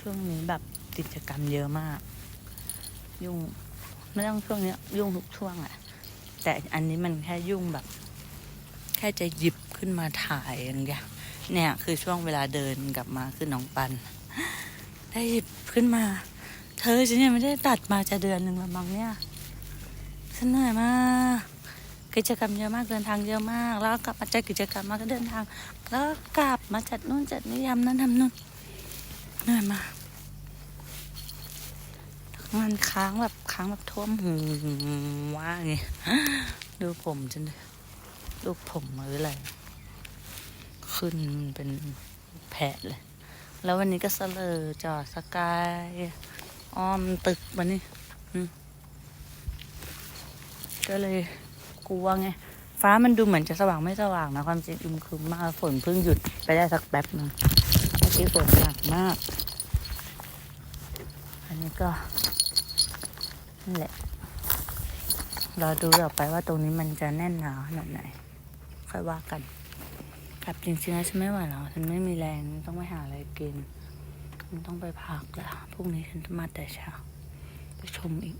ช่วงนี้แบบกิจกรรมเยอะมาก ยุ่งไม่ต้องช่วงนี้ยุ่งทุกช่วงแหละแต่อันนี้มันแค่ยุ่งแบบ แค่จะหยิบขึ้นมาถ่ายอย่างเงี้ยเนี่ย คือช่วงเวลาเดินกลับมาคือน้องปัน ได้หยิบขึ้นมา เธอฉันยังไม่ได้ตัดมาจะเดือนหนึ่งและมั้งเนี่ยฉันเหนื่อยมากกิจกรรมเยอะมากเดินทางเยอะมาก แล้วกลับมาจัดกิจกรรมมาก็เดินทาง แล้วกลับมาจัดนู่นจัดนี่ยำนั่นทำนู่น นื่อยมากมันค้างแบบค้างแบบท่วมหูว่าไงดูผมฉันลูกผมหรืออะไรขึ้นเป็นแผลเลย แล้ววันนี้ก็เสลอจอดสกายอ้อมตึกมานี่ก็เลยกลัวไง ฟ้ามันดูเหมือนจะสว่างไม่สว่างนะ ความจริงอึมครึมมากฝนเพิ่งหยุดไปได้สักแป๊บนึง เมื่ฝนหนักมาก อันนี้ก็นี่แหละรอดูต่อไปว่าตรงนี้มันจะแน่นหนาขนาดไหน ค่อยว่ากันกลับจริงๆแล้วฉันไม่ไหวแล้วฉันไม่มีแรงต้องไปหาอะไรกินฉันต้องไปพักแล้วพรุ่งนี้ฉันจะมาแต่เช้าไปชมอีก